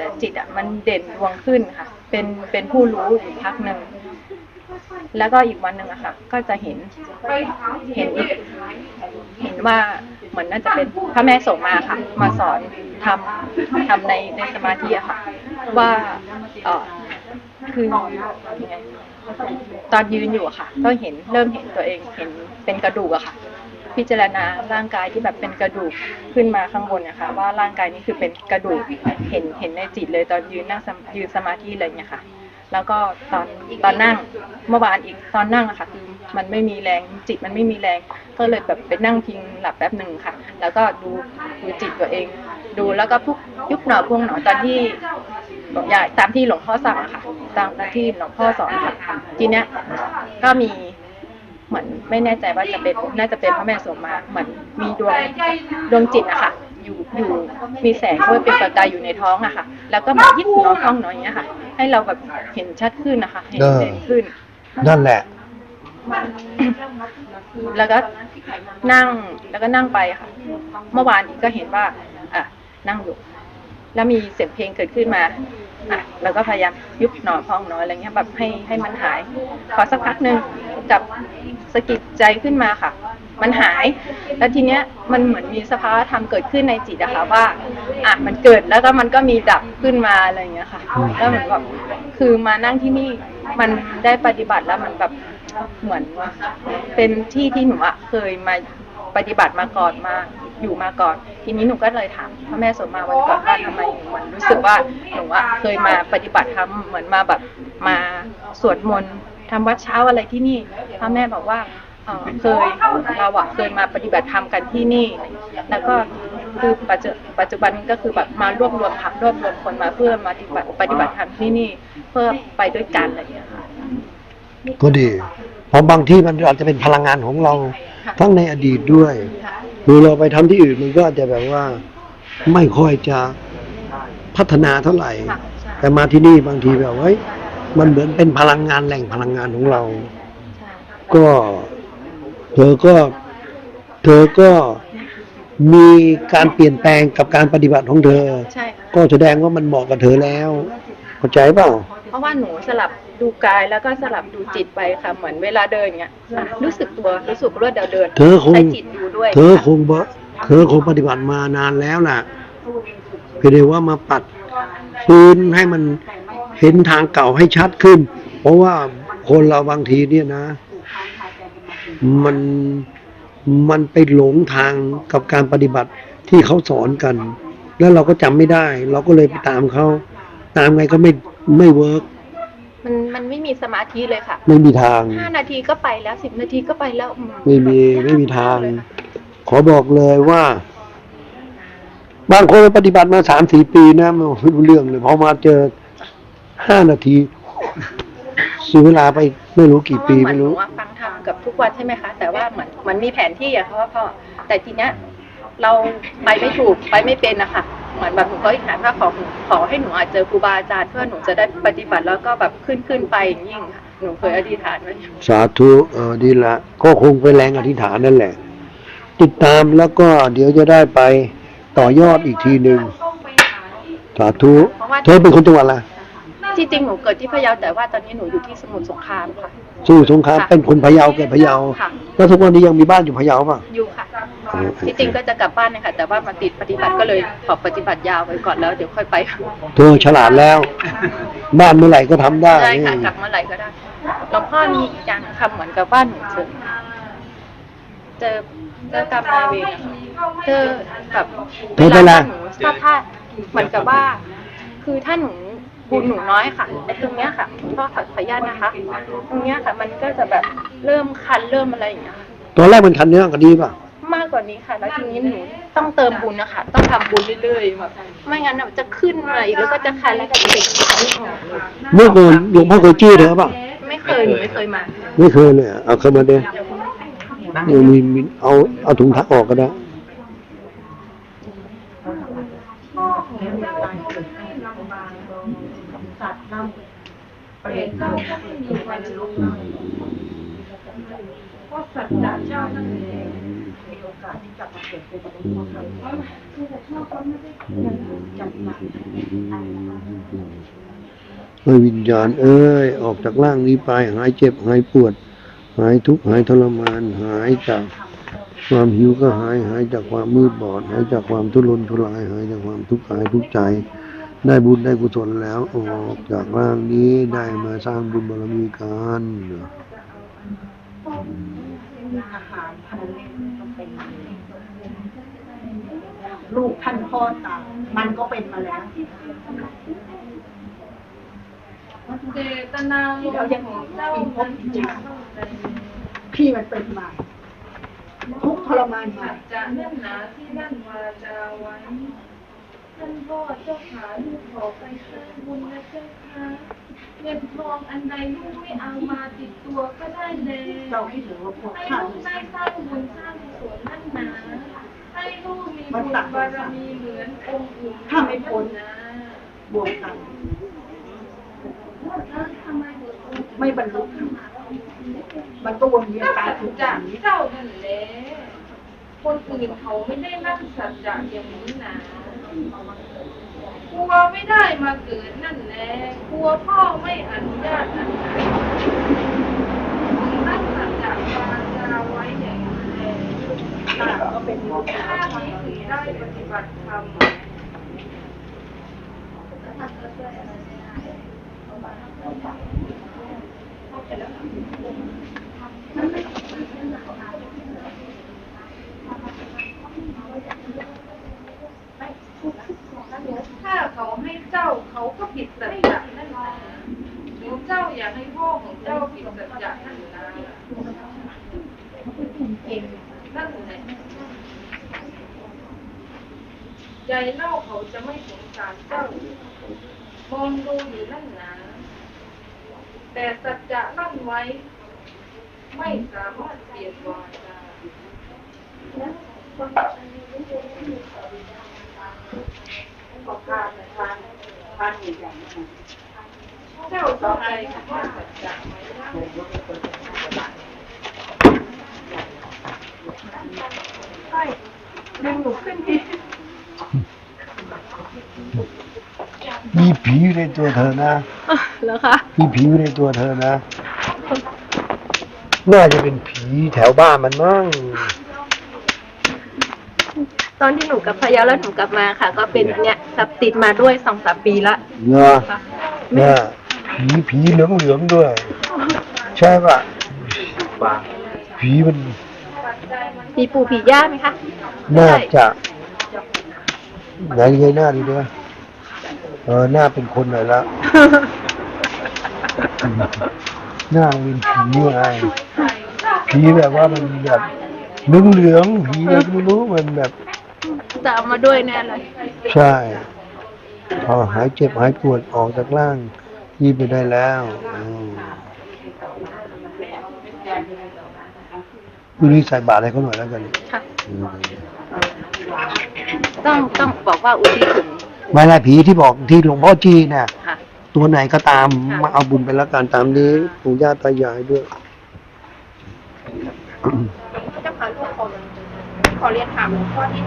แต่จิตอะมันเด่นดวงขึ้นค่ะ เป็นเป็นผู้รู้อยู่พักหนึ่งแล้วก็อีกวันหนึ่งอะค่ะ ก็จะเห็นเห็นอีกเห็นว่าเหมือนน่าจะเป็นพระแม่ส่งมาค่ะ มาสอนทำทำในในสมาธิอะค่ะ ว่าเออคือยังไงตอนยืนอยู่อะค่ะ ก็เห็นเริ่มเห็นตัวเองเห็นเป็นกระดูกอะค่ะ พิจารณาร่างกายที่แบบเป็นกระดูกขึ้นมาข้างบนนะคะว่าร่างกายนี้คือเป็นกระดูกเห็นเห็นในจิตเลยตอนยืนนั่งยืนสมาธิเลยเนี่ยค่ะแล้วก็ตอนตอนนั่งเมื่อวานอีกตอนนั่งอะค่ะคือมันไม่มีแรงจิตมันไม่มีแรง ก็เลยแบบไปนั่งพิงหลับแป๊บหนึ่งค่ะ แล้วก็ดูดูจิตตัวเอง ดูแล้วก็พุกยุบหนอพวงหนอตอนที่บอกอย่าตามที่หลวงพ่อสั่งอะค่ะ ตามที่หลวงพ่อสอนค่ะทีเนี้ยก็มี เหมือนไม่แน่ใจว่าจะเป็นน่าจะเป็นพระแม่โสมมาเหมือนมีดวงดวงจิตอะค่ะ อยู่อยู่มีแสงด้วยเป็นประกายอยู่ในท้องอะค่ะ แล้วก็มายิบหนอท้องหนออย่างเงี้ยค่ะ ให้เราแบบเห็นชัดขึ้นนะคะเห็นเออเด่นขึ้น นั่นแหละ แล้วก็นั่งแล้วก็นั่งไปค่ะ เมื่อวานอีกก็เห็นว่า อะ นั่งอยู่ แล้วมีเสียงเพลงเกิดขึ้นมาอะแล้วก็พยายามยุบหนอพองหนออะไรเงี้ยแบบให้ให้มันหาย พอสักพักหนึ่งกับ สะกิดใจขึ้นมาค่ะ มันหาย แล้วทีเนี้ยมันเหมือนมีสภาวะธรรมเกิดขึ้นในจิตอะค่ะว่าอะมันเกิดแล้วก็มันก็มีดับขึ้นมาอะไรอย่างเงี้ยค่ะ แล้วเหมือนแบบคือมานั่งที่นี่มันได้ปฏิบัติแล้วมันแบบเหมือนเป็นที่ที่หนูอะเคยมาปฏิบัติมาก่อนมาอยู่มาก่อน ทีนี้หนูก็เลยถามพระแม่สมมาวันก่อนว่าทำไมหนูมันรู้สึกว่าหนูอะเคยมาปฏิบัติธรรมเหมือนมาแบบมาสวดมนต์ ทำวัดเช้าอะไรที่นี่พระแม่บอกว่าเอ่อเคยเราอะเคยมาปฏิบัติธรรมกันที่นี่ แล้วก็คือปัจจุปัจจุบันก็คือแบบมารวบรวมค่ะรวบรวมคนมาเพื่อมาปฏิบัติปฏิบัติธรรมที่นี่ เพื่อไปด้วยกันอะไรอย่างเงี้ยค่ะก็ดี เพราะบางที่มันอาจจะเป็นพลังงานของเราค่ะทั้งในอดีตด้วยค่ะคือเราไปทำที่อื่นมันก็อาจจะแบบว่าไม่ค่อยจะพัฒนาเท่าไหร่ค่ะใช่แต่มาที่นี่บางทีแบบว่าเฮ้ย มันเหมือนเป็นพลังงานแหล่งพลังงานของเราใช่ก็ เธอก็ เธอก็มีการเปลี่ยนแปลงกับการปฏิบัติของเธอ ใช่ค่ะก็แสดงว่ามันเหมาะกับเธอแล้วเข้าใจเปล่า เพราะว่าหนูสลับดูกายแล้วก็สลับดูจิตไปค่ะเหมือนเวลาเดินอย่างเงี้ยอะรู้สึกตัวรู้สึกรวดเดียวเดินเธอคงแต่จิตอยู่ด้วยเธอคงบเธอคงปฏิบัติมานานแล้วล่ะเพียงแต่ว่ามาปัดฟื้นให้มัน เห็นทางเก่าให้ชัดขึ้น เพราะว่าคนเราบางทีเนี่ยนะ มันมันไปหลงทางกับการปฏิบัติที่เขาสอนกัน แล้วเราก็จำไม่ได้ เราก็เลยไปตามเขาตามไงก็ไม่ไม่เวิร์กมันมันไม่มีสมาธิเลยค่ะ ไม่มีทางห้านาทีก็ไปแล้วสิบนาทีก็ไปแล้วอืไม่มีไม่มีทางเลยค่ะขอบอกเลยว่า บางคนปฏิบัติมาสามสี่ปีนะมันไม่รู้เรื่องเลยพอมาเจอ ห้านาทีเสียเวลาไปไม่รู้กี่ปีเพราะว่าไม่เหมือนหนูรู้อะฟังธรรมกับทุกวันใช่ไหมคะ แต่ว่าเหมือนเหมันมีแผนที่อะค่ะพ่อแต่ทีเนี้ยเราไปไม่ถูกไปไม่เป็นนะคะเหมือนแบบหนูก็อธิษฐานว่าขอขอให้หนูอาจเจอครูบาอาจารย์เพื่อหนูจะได้ปฏิบัติแล้วก็แบบขึ้นขึ้นไปอย่างยิ่งค่ะหนูเคยอธิษฐานไว้สาธุเออดีละ ก็คงเป็นแรงอธิษฐานนั่นแหละ ติดตามแล้วก็เดี๋ยวจะได้ไปต่อยอดอีกทีหนึ่งสาธุเธอเป็นคนจังหวัดอะไร ที่จริงหนูเกิดที่พะเยาแต่ว่าตอนนี้หนูอยู่ที่สมุทรสงครามค่ะสมุทรสงครามค่ะเป็นคนพะเยาเกิดพะเยาค่ะ แล้วทุกวันนี้ยังมีบ้านอยู่พะเยาป่ะ อยู่ค่ะโอ้โหที่จริงก็จะกลับบ้านนะคะแต่ว่ามาติดปฏิบัติก็เลยขอปฏิบัติยาวไปก่อนแล้วเดี๋ยวค่อยไปค่ะเธอฉลาดแล้ว บ้านเมื่อไหร่ก็ทำได้ได้ค่ะกลับเมื่อไหร่ก็ได้หลวงพ่อมีอีกอย่างคำเหมือนกับว่าหนูเจอเจอเจอกรรมนายเวรนะคะเจอแบบเธอเป็นอะไร หนูชอบท่าเหมือนกับว่า คือถ้าหนู บุญหนูน้อยค่ะไอ้ตรงเนี้ยค่ะพ่อขอขออนุญาตนะคะ ตรงเนี้ยค่ะ มันก็จะแบบเริ่มคันเริ่มอะไรอย่างเงี้ยค่ะตอนแรกมันคันเนื้อก็ดีป่ะ มากกว่านี้ค่ะ แล้วทีนี้หนูต้องเติมบุญนะคะต้องทำบุญเรื่อยๆแบบไม่งั้นน่ะมันจะขึ้นอะไรแล้วก็จะคันแล้วก็ติดไม่ออกเมื่อก่อนหลวงพ่อเคยจี้เธอป่ะ ไม่เคยหนูไม่เคยมาไม่เคยเลยอะเอาเข้ามาเด้มีมีเอาเอาถุงเท้าออกก็ได้ เเพราะสัจจะเจ้านั่นเองมีโอกาสที่จะมาเกิดเป็นมนุษย์ครับเอ้ยวิญญาณเอ้ยออกจากร่างนี้ไปหายเจ็บหายปวด หายทุกข์หายทรมาน หายจากความหิวก็หายหายจากความมืดบอด หายจากความทุรนทุราย หายจากความทุกข์กายทุกข์ใจ ได้บุญได้กุศลแล้ว ออกจากร่างนี้ได้มาสร้างบุญบารมีกันลูกท่านพ่อตายมันก็เป็นมาแล้วเจตนาลมของเจ้านั้นถูกเข้าพี่มันเป็นมาทุกทรมานมาจะแน่นหนาที่นั่นวาจาไว้ ท่านพ่อเจ้าขาลูกขอไปสร้างบุญนะเจ้าค่ะเงินทองอันใดลูกไม่เอามาติดตัวก็ได้เลยเจ้าที่ถือว่าพวกให้ข้าลูกได้สร้างบุญสร้างกุศลนั่นนะให้ลูกมีบุญบารมีเหมือนองค์อื่นนะบวกกันไม่บรรลุธรรมมันก็วเวียนก็ตายสัจทุกอจะย่างเจ้านั่นแหละคนอื่นเขาไม่ได้นั่งสัจจะอย่างนี้นะ กลัวไม่ได้มาเกิดนั่นแหละกลัวพ่อไม่อนุญาตนั่นแหละนั่งสัจจะวาจาไว้อย่างนี้แหละข้าก็เป็นข้าที่ถือได้ปฏิบัติธรรม ถ้าเขาให้เจ้าเขาก็ผิดสัจจะนั่นนะหรือ เจ้าอยากให้พ่อของเจ้าผิดสัจจะนั่นนะนั่นแหละใจเล่าเขาจะไม่สงสารเจ้ามองดูอยู่นั่นนะแต่สัจจะลั่นไว้ ไม่สามารถเปลี่ยนวาจาก็ข้าแต่ทานทานใหญ่ๆนั่ นน่ะเจ้าสบายว่าสัจจะไหมล่ะใช่ดึงหนูขึ้นทีมีผีอยู่ในตัวเธอนะแล้วคะมีผีอยู่ในตัวเธอนะ น่าจะเป็นผีแถวบ้านมันมั้งตอนที่หนูกลับพะเยาแล้วหนูกลับมาค่ะ ก็เป็นเนี่ยครับติดมาด้วยสองสามปีละเนาะค่ะ เนี่ย ผีผีเหลืองเหลืองๆด้วย ใช่ปะผีมันมีปู่ผีย่าไหมคะน่าจะไหนไงหน้าดีด้วยเออหน้าเป็นคนหน่อยละหน้าเป็นผีไงผีแบบว่ามันแบบเหลืองเหลืองๆผีอะไรก็ไม่รู้มันแบบจะเอามาด้วยแน่เลย ใช่พอหายเจ็บหายปวดออกจากร่าง ยี่ไปได้แล้วอืมวันนี้ใส่บาตรให้เขาหน่อยแล้วกันค่ะ อืมต้องต้องบอกว่าอุทิศถึงไม่ละผีที่บอกที่หลวงพ่อจีน่ะ ค่ะ ตัวไหนก็ตามค่ะ มาเอาบุญไปแล้วกันตามนี้ปู่ย่าตายายด้วย เจ้าค่ะลูกขอขอเรียนถามหลวงพ่อที่